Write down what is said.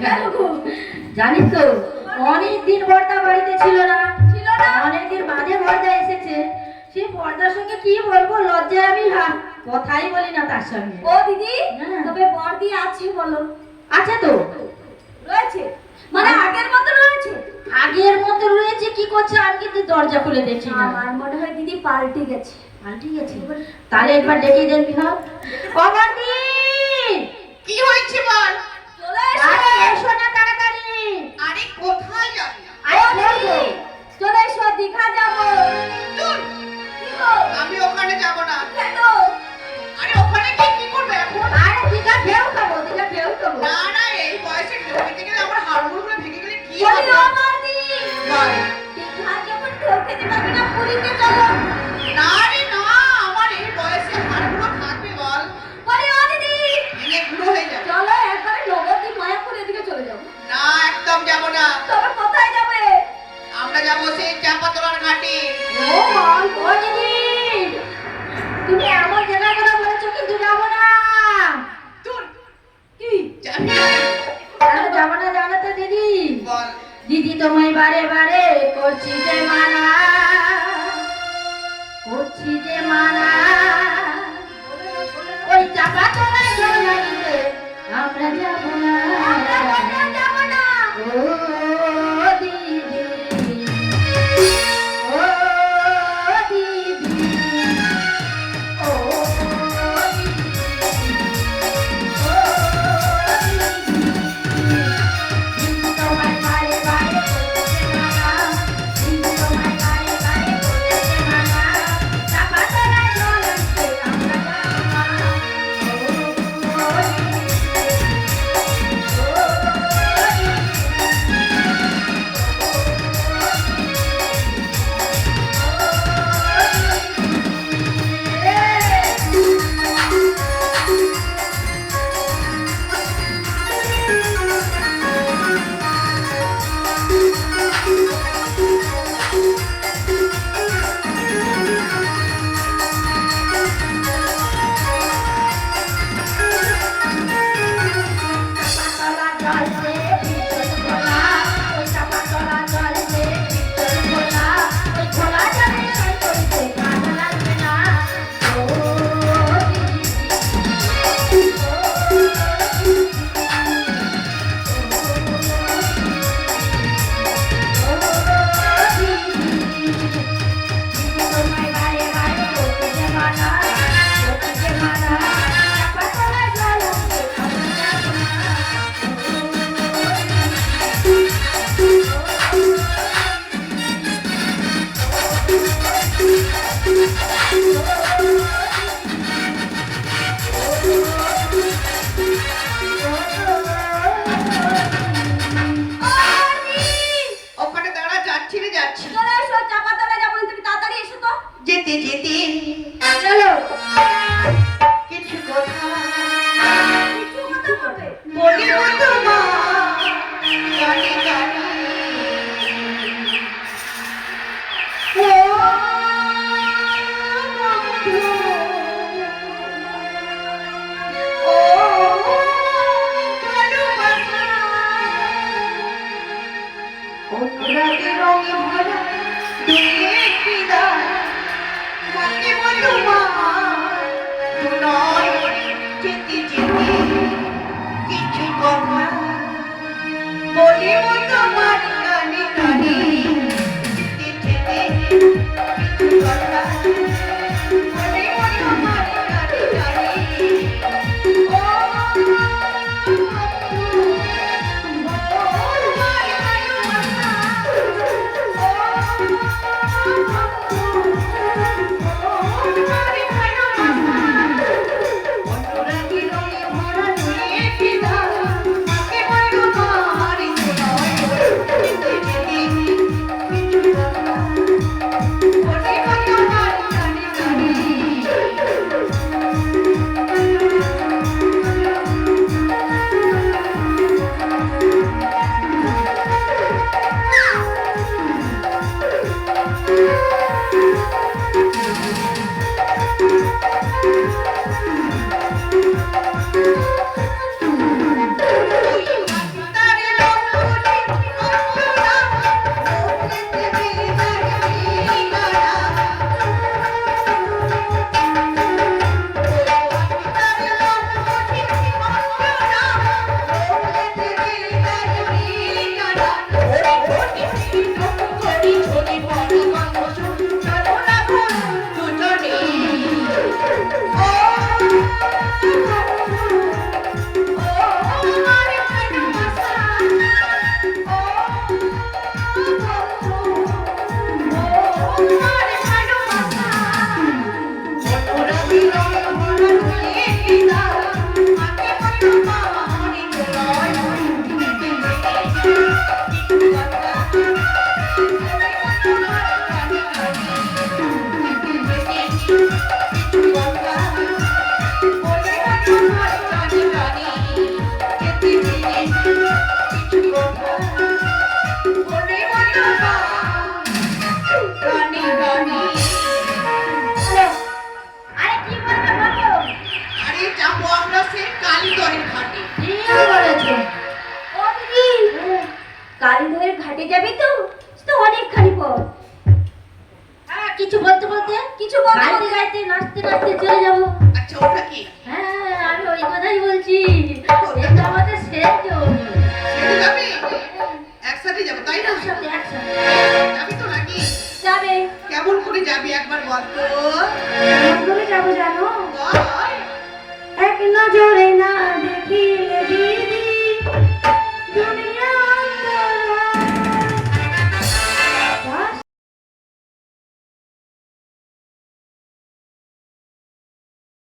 না জানিস তো অনেক দিন বর্দা বাড়িতে ছিল না। ছিল না? অনেক দিন বাদে বর্দা এসেছে। সেই বর্দার সঙ্গে কি বলব লজ্জায় আমি কথাই বলি না তার সঙ্গে। ও দিদি হ্যাঁ। তবে বর্দি আছে বলো। আছে তো। রয়েছে? মানে আগের মতো রয়েছে? আগের মতো রয়েছে কি করছে আমি কিন্তু দরজা খুলে দেখছি না। আমার মনে হয় দিদি পাল্টে গেছে। পাল্টে গেছে। তাহলে একবার ডেকে দেখবি হ্যাঁ। কি হয়েছে বল? এসো না তাড়াতাড়ি। আরে কোথায় যাবি? আরে ও চলে এসো দীঘা যাব। দূর, কি গো? আমি ওখানে যাব না। কেন? আরে ওখানে কি কি করবে এখন? তোমায় বারে বারে করছি যে মানা, করছি যে মানা। ওই চাপা তোমায় আমরা যাব না। গাইতে গাইতে নাচতে নাচতে চলে যাব। হ্যাঁ আমি ওই কথাই বলছি। আমাদের শেষ জমি?